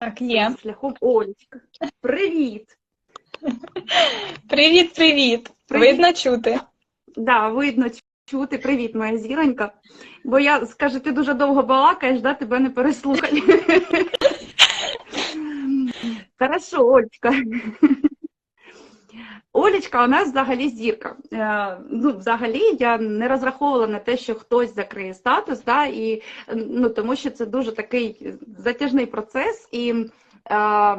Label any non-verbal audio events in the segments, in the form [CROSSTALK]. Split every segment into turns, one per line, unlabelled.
Так, є.
Шляхом Олечка. Привіт!
Привіт, привіт. Видно чути.
Да, видно чути. Привіт, моя зіронька. Бо я скажу, ти дуже довго балакаєш, да, тебе не переслухати. [LAUGHS] Хорошо, Олечка. Олечка у нас взагалі зірка. Е, ну, взагалі я не розраховувала на те, що хтось закриє статус, да, і, ну, тому що це дуже такий затяжний процес. І е,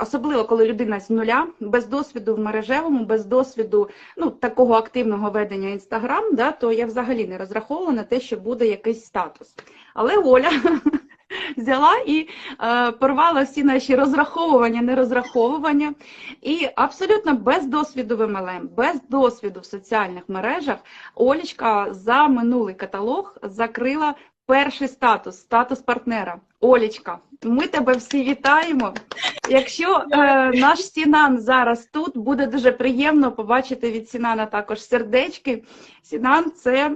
особливо коли людина з нуля, без досвіду в мережевому, без досвіду ну, такого активного ведення інстаграм, да, то я взагалі не розраховувала на те, що буде якийсь статус. Але Оля [LAUGHS] [LAUGHS] взяла і е, порвала всі наші розраховування, нерозраховування. І абсолютно без досвіду в МЛМ, без досвіду в соціальних мережах, Олічка за минулий каталог закрила перший статус, статус партнера. Олічка, ми тебе всі вітаємо. Якщо е, наш Сінан зараз тут, буде дуже приємно побачити від Сінана також сердечки. Сінан це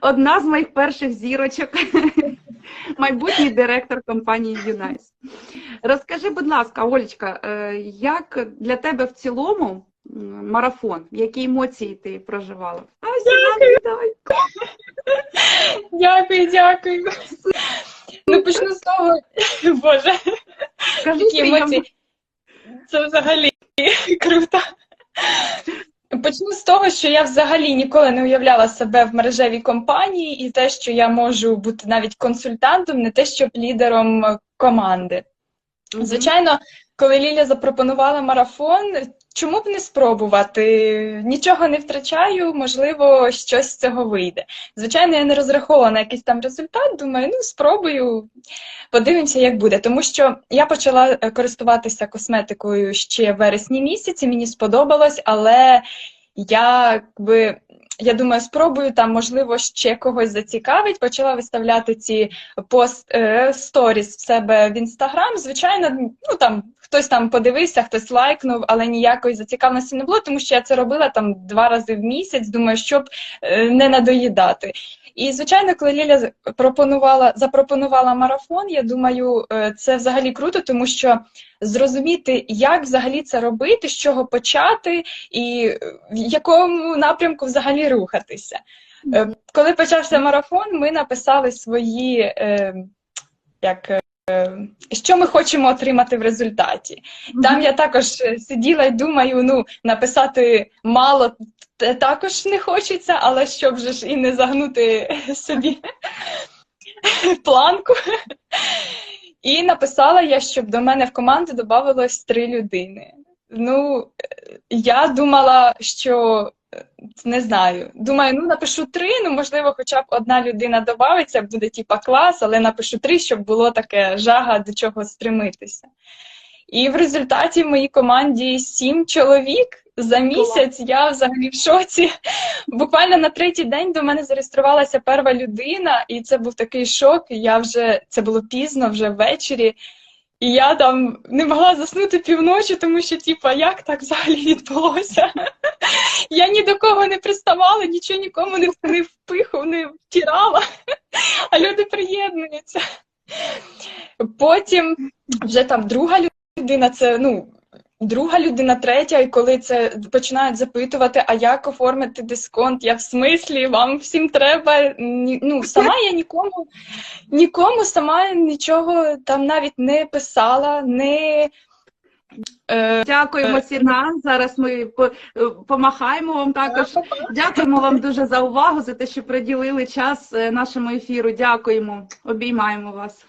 одна з моїх перших зірочок, [LAUGHS] майбутній директор компанії Юнайс. Розкажи, будь ласка, Олечка, е, як для тебе в цілому марафон? Які емоції ти проживала? А, Сінан, вітай.
Дякую, дякую. Ну, почну з того, Боже, які емоції. Це взагалі круто. Почну з того, що я взагалі ніколи не уявляла себе в мережевій компанії і те, що я можу бути навіть консультантом, не те, щоб лідером команди. Звичайно, коли Ліля запропонувала марафон, чому б не спробувати? Нічого не втрачаю, можливо, щось з цього вийде. Звичайно, я не розраховувала на якийсь там результат. Думаю, ну спробую, подивимося, як буде. Тому що я почала е, користуватися косметикою ще в вересні місяці, мені сподобалось, але я якби. Я думаю, спробую там, можливо, ще когось зацікавить. Почала виставляти ці пост е, сторіс в себе в інстаграм. Звичайно, ну там хтось там подивився, хтось лайкнув, але ніякої зацікавленості не було, тому що я це робила там два рази в місяць. Думаю, щоб е, не надоїдати. І звичайно, коли Ліля пропонувала запропонувала марафон, я думаю, е, це взагалі круто, тому що зрозуміти, як взагалі це робити, з чого почати, і е, в якому напрямку взагалі рухатися. Е, Коли почався марафон, ми написали свої як. Е, Що ми хочемо отримати в результаті? Там я також е, сиділа і думаю, ну, написати мало також не хочеться, але щоб же ж і не загнути [LAUGHS] собі планку. І написала я, щоб до мене в команду додавалось три людини. Ну, е, я думала, що не знаю. Думаю, ну напишу три, ну можливо, хоча б одна людина додається, буде типа клас, але напишу три, щоб було таке жага до чого стремитися. І в результаті в моїй команді сім чоловік за місяць. Я взагалі в шоці. Буквально на третій день до мене зареєструвалася перша людина, і це був такий шок. Я вже це було пізно, вже ввечері. І я там не могла заснути півночі, тому що, типа, як так взагалі відбулося? [LAUGHS] Я ні до кого не приставала, нічого нікому не, не впиху, не втирала, а люди приєднуються. Потім вже там друга людина, це ну. Друга людина, третя, і коли це починають запитувати, а як оформити дисконт, я в смислі, вам всім треба. Ну, сама я нікому, нікому сама нічого там навіть не писала, не е,
Дякуємо, Сінан. Зараз ми е, помахаємо вам також. Дякуємо вам дуже за увагу, за те, що приділили час е, нашому ефіру. Дякуємо, обіймаємо вас.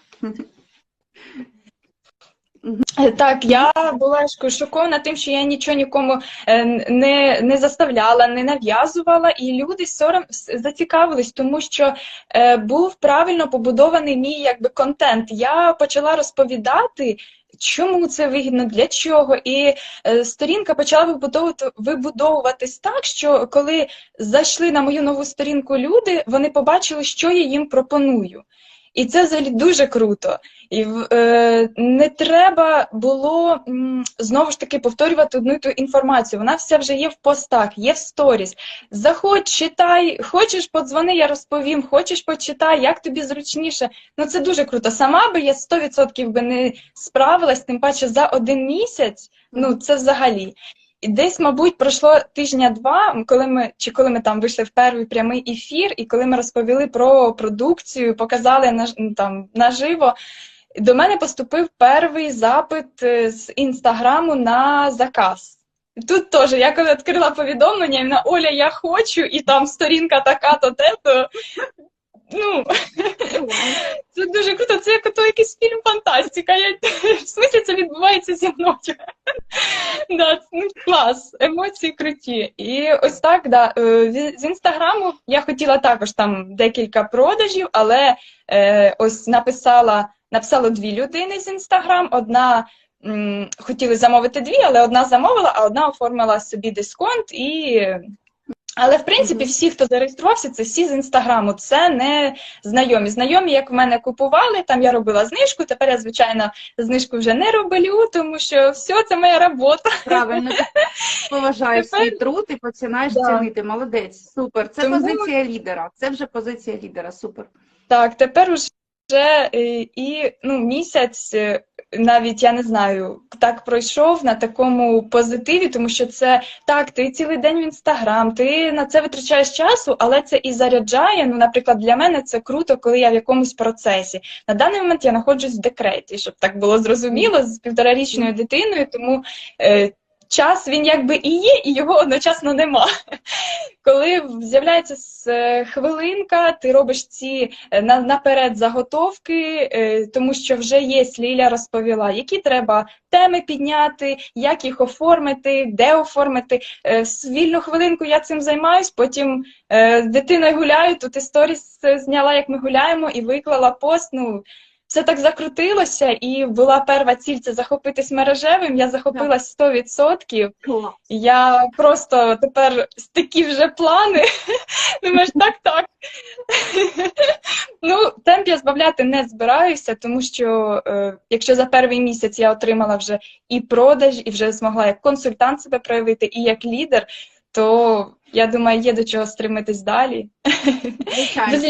Так, я була шокована тим, що я нічого нікому е, не, не заставляла, не нав'язувала, і люди сором зацікавились, тому що е, був правильно побудований мій якби контент. Я почала розповідати. Чому це вигідно, для чого? І е, сторінка почала вибудовувати, вибудовуватись так, що коли зайшли на мою нову сторінку люди, вони побачили, що я їм пропоную. І це взагалі дуже круто. І е, не треба було знову ж таки повторювати одну і ту інформацію. Вона вся вже є в постах, є в сторіс. Заходь, читай, хочеш, подзвони, я розповім, хочеш, почитай, як тобі зручніше. Ну це дуже круто. Сама би я 100% би не справилась, тим паче за один місяць. Ну це взагалі. І десь, мабуть, пройшло тижня-два, коли ми чи коли ми там вийшли в перший прямий ефір, і коли ми розповіли про продукцію, показали на ну, там наживо. До мене поступив перший запит е, з інстаграму на заказ. Тут теж я коли відкрила повідомлення, і вона Оля, я хочу, і там сторінка така, то те, то ну це дуже круто. Це як ото якийсь фільм фантастика. Я... В смислі це відбувається зі мною. Да, ну, клас, емоції круті. І ось так, да, е, з інстаграму я хотіла також там декілька продажів, але е, ось написала, написало дві людини з інстаграм. Одна м, хотіли замовити дві, але одна замовила, а одна оформила собі дисконт і. Але в принципі всі, хто зареєструвався, це всі з інстаграму. Це не знайомі. Знайомі, як в мене купували, там я робила знижку. Тепер я, звичайно, знижку вже не роблю, тому що все, це моя робота.
Правильно, [LAUGHS] поважаєш
Тепер-
свій труд і починаєш
Да.
цінити. Молодець, супер. Це
Тому-
позиція лідера. Це вже позиція лідера. Супер.
Так, тепер уже е, і ну, місяць, е, навіть я не знаю, так пройшов на такому позитиві, тому що це так, ти цілий день в інстаграм, ти на це витрачаєш часу, але це і заряджає. Ну, наприклад, для мене це круто, коли я в якомусь процесі. На даний момент я знаходжусь в декреті, щоб так було зрозуміло, з півторарічною дитиною, тому. Е, Час він якби і є, і його одночасно нема. Коли з'являється е, хвилинка, ти робиш ці е, на- наперед заготовки, е, тому що вже є, Ліля розповіла, які треба теми підняти, як їх оформити, де оформити. Вільну хвилинку я цим займаюсь, потім з дитиною гуляю, тут історіс е, зняла, як ми гуляємо, і виклала пост. Ну, все так закрутилося, і була перша ціль це захопитись мережевим. Я захопилась 100%.
Клас.
Я просто тепер такі вже плани. [LAUGHS] Думаєш, так, так. Ну, темп я збавляти не збираюся, тому що е, якщо за перший місяць я отримала вже і продаж, і вже змогла як консультант себе проявити, і як лідер, то я думаю, є до чого стримитись далі.
Звичайно.
Без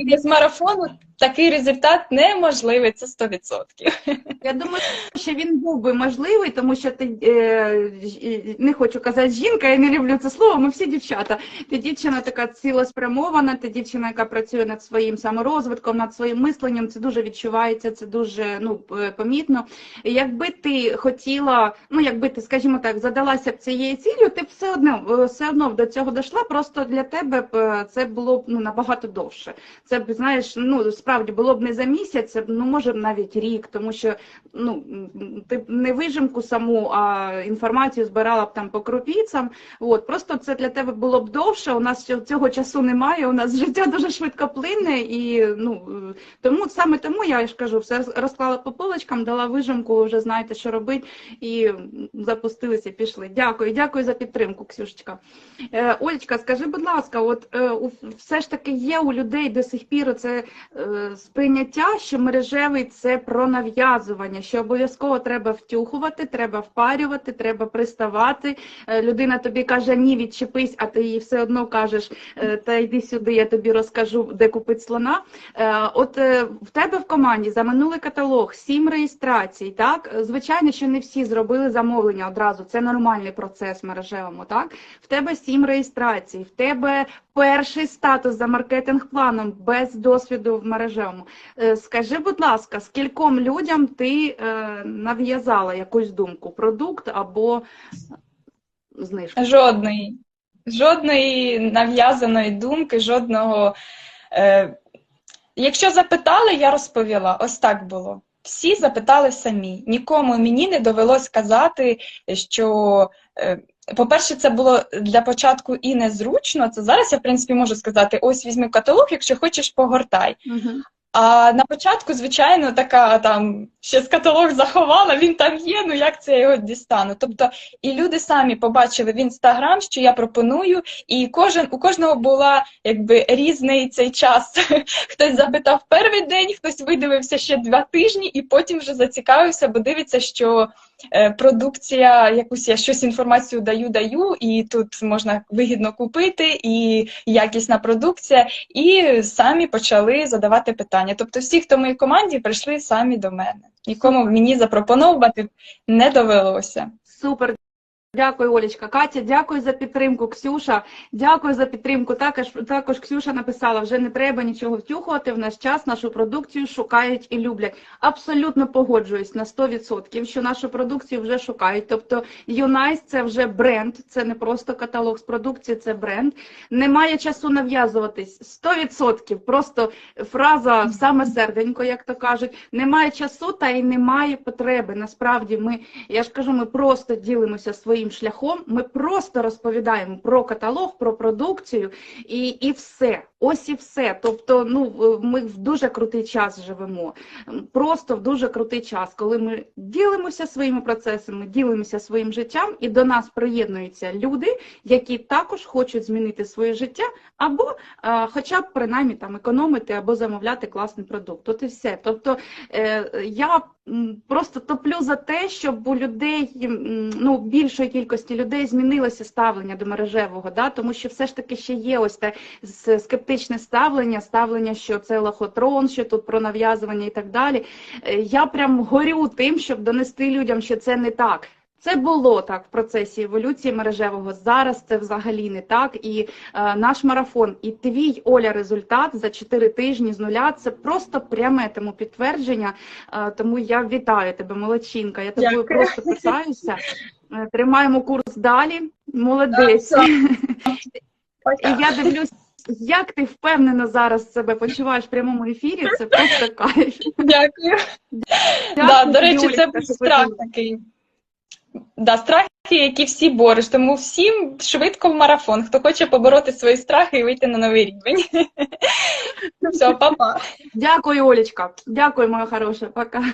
і без марафону такий результат неможливий, це 100%.
Я думаю, що він був би можливий, тому що ти е, не хочу казати жінка, я не люблю це слово. Ми всі дівчата. Ти дівчина така цілеспрямована, ти дівчина, яка працює над своїм саморозвитком, над своїм мисленням. Це дуже відчувається, це дуже ну помітно. Якби ти хотіла, ну якби ти, скажімо так, задалася б цією ціллю, ти б все одно е, все одно до цього дійшла. Просто для тебе б е, це було б ну набагато довше. Це б знаєш, ну справді було б не за місяць, це б, ну може навіть рік, тому що ну ти не вижимку саму, а інформацію збирала б там по крупіцям. От просто це для тебе було б довше. У нас цього- часу немає. У нас [LAUGHS] життя дуже швидко плине, і ну тому саме тому я ж кажу, все розклала по полочкам, дала вижимку, ви вже знаєте, що робити, і запустилися, пішли. Дякую, дякую за підтримку, Ксюшечка. Е, Олечка, скажи, будь ласка, от е, все ж таки є у людей до сих пір це е, сприйняття, що мережевий це про нав'язування, що обов'язково треба втюхувати, треба впарювати, треба приставати. Е, людина тобі каже ні, відчепись, а ти їй все одно кажеш, е, та йди сюди, я тобі розкажу, де купити слона. Е, от в тебе в команді за минулий каталог сім реєстрацій. Так, звичайно, що не всі зробили замовлення одразу. Це нормальний процес мережевому. Так, в тебе сім реєстрацій, в тебе перший статус за маркетинг-планом без досвіду в мережевому. Е, Скажи, будь ласка, скільком людям ти е, нав'язала якусь думку, продукт або знижку?
Жодної. Жодної нав'язаної думки, жодного. Е, якщо запитали, я розповіла. Ось так було. Всі запитали самі. Нікому мені не довелось казати, що. По-перше, це було для початку і незручно. Це зараз я, в принципі, можу сказати: ось візьми каталог, якщо хочеш, погортай.
Мгм.
А на початку, звичайно, така там ще з каталог заховала, він там є, ну як це я його дістану? Тобто, і люди самі побачили в інстаграм, що я пропоную, і кожен у кожного була якби різний цей час. [LAUGHS] Хтось запитав перший день, хтось видивився ще два тижні, і потім вже зацікавився, бо дивиться, що е, продукція, якусь я щось інформацію даю, даю, і тут можна вигідно купити, і якісна продукція, і самі почали задавати питання. Тобто, всі, хто в моїй команді, прийшли самі до мене. Нікому мені запропонувати не довелося.
Супер. Дякую, Олечка. Катя, дякую за підтримку. Ксюша, дякую за підтримку. Також, також Ксюша написала, вже не треба нічого втюхувати. В наш час нашу продукцію шукають і люблять. Абсолютно погоджуюсь на 100%, що нашу продукцію вже шукають. Тобто Юнайс це вже бренд, це не просто каталог з продукції, це бренд. Немає часу нав'язуватись. 100%. Просто фраза саме серденько, як то кажуть. Немає часу та й немає потреби. Насправді ми, я ж кажу, ми просто ділимося своїм шляхом. Ми просто розповідаємо про каталог, про продукцію і, і все. Ось і все. Тобто, ну ми в дуже крутий час живемо. Просто в дуже крутий час, коли ми ділимося своїми процесами, ділимося своїм життям, і до нас приєднуються люди, які також хочуть змінити своє життя, або а, хоча б принаймні там економити або замовляти класний продукт. От і все. Тобто е, я просто топлю за те, щоб у людей, ну більшої кількості людей змінилося ставлення до мережевого, да? тому що все ж таки ще є ось те с- скептичне ставлення, ставлення, що це лохотрон, що тут про нав'язування і так далі. Е, Я прям горю тим, щоб донести людям, що це не так. Це було так в процесі еволюції мережевого. Зараз це взагалі не так. І е, наш марафон, і твій Оля результат за 4 тижні з нуля це просто пряме тому підтвердження. Е, тому я вітаю тебе, молодчинка. Я тобою
Дякую.
просто писаюся. Е, Тримаємо курс далі. Молодець. [LAUGHS] І я дивлюсь, як ти впевнено зараз себе почуваєш в прямому ефірі. Це просто кайф.
Дякую. Да, до речі,
Юлічка,
це був страх такий. Да, страхи, які всі бореш, тому всім швидко в марафон, хто хоче побороти свої страхи і вийти на новий рівень. Все, па-па.
Дякую, Олечка. Дякую, моя хороша. Пока.